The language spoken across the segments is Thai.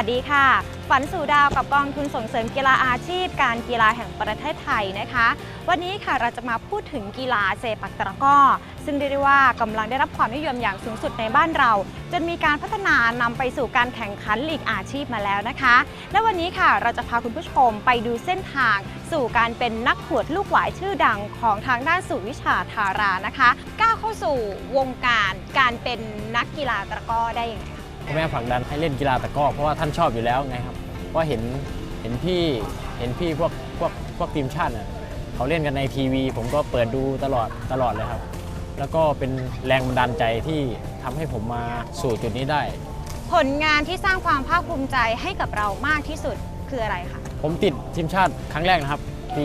สดีค่ะ ฝันสู่ดาวกับกองทุนส่งเสริมกีฬาอาชีพ การกีฬาแห่งประเทศไทยนะคะ วันนี้ค่ะเราจะมาพูดถึงกีฬาเซปักตะก้อ ซึ่งเรียกได้ว่ากำลังได้รับความนิยมอย่างสูงสุดในบ้านเรา จนมีการพัฒนานำไปสู่การแข่งขันลีกอาชีพมาแล้วนะคะ และวันนี้ค่ะเราจะพาคุณผู้ชมไปดูเส้นทาง สู่การเป็นนักขวดลูกหวายชื่อดังของทางด้านสุวิชาธารานะคะก้าวเข้าสู่วงการการเป็นนักกีฬาตะก้อได้อยังไง คะพ่อแม่ผลักดันให้เล่นกีฬาตะกร้อเพราะว่าท่านชอบอยู่แล้วไงครับเพราะเห็นเห็นพี่เห็นพี่พวกพวกพวกทีมชาติน่ะเขาเล่นกันในทีวี ผมก็เปิดดูตลอดตลอดเลยครับ แล้วก็เป็นแรงบันดาลใจที่ทำให้ผมมาสู่จุดนี้ได้ ผลงานที่สร้างความภาคภูมิใจให้กับเรามากที่สุดคืออะไรคะผมติดทีมชาติครั้งแรกนะครับปี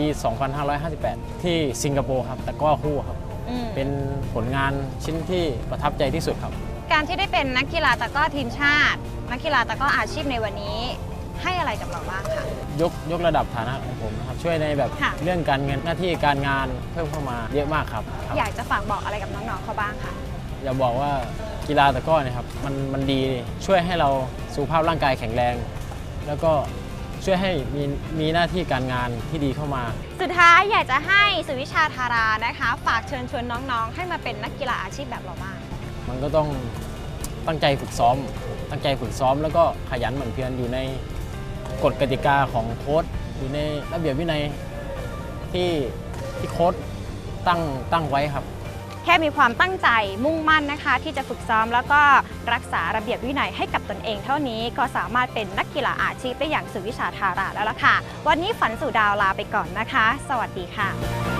2558 ที่สิงคโปร์ครับตะกร้อคู่ครับอืมเป็นผลงานชิ้นที่ประทับใจที่สุดครับ การที่ได้เป็นนักกีฬาตะกร้อทีมชาติ นักกีฬาตะกร้ออาชีพในวันนี้ ให้อะไรกับเราบ้างคะ ยกยกระดับฐานะของผมนะครับช่วยในแบบค่ะ เรื่องการเงินหน้าที่การงานเพิ่มเข้ามาเยอะมากครับครับ อยากจะฝากบอกอะไรกับน้องๆเขาบ้างคะ อย่าบอกว่ากีฬาตะกร้อเนะครับมันมันดีช่วยให้เราสุขภาพร่างกายแข็งแรง แล้วก็ช่วยให้มีมีหน้าที่การงานที่ดีเข้ามา สุดท้ายอยากจะให้สุวิชาธารานะคะ ฝากเชิญชวนน้องๆ ให้มาเป็นนักกีฬาอาชีพแบบเราบ้าง มันก็ต้องตั้งใจฝึกซ้อม ตั้งใจฝึกซ้อม แล้วก็ขยันหมั่นเพียรอยู่ในกฎกติกาของโค้ชอยู่ในระเบียบวินัยที่ที่โค้ชตั้งตั้งไว้ครับ แค่มีความตั้งใจมุ่งมั่นนะคะ ที่จะฝึกซ้อมแล้วก็รักษาระเบียบวินัยให้กับตนเอง เท่านี้ก็สามารถเป็นนักกีฬาอาชีพได้อย่างสุวิชาธาราแล้วล่ะค่ะ วันนี้ฝันสู่ดาวลาไปก่อนนะคะ สวัสดีค่ะ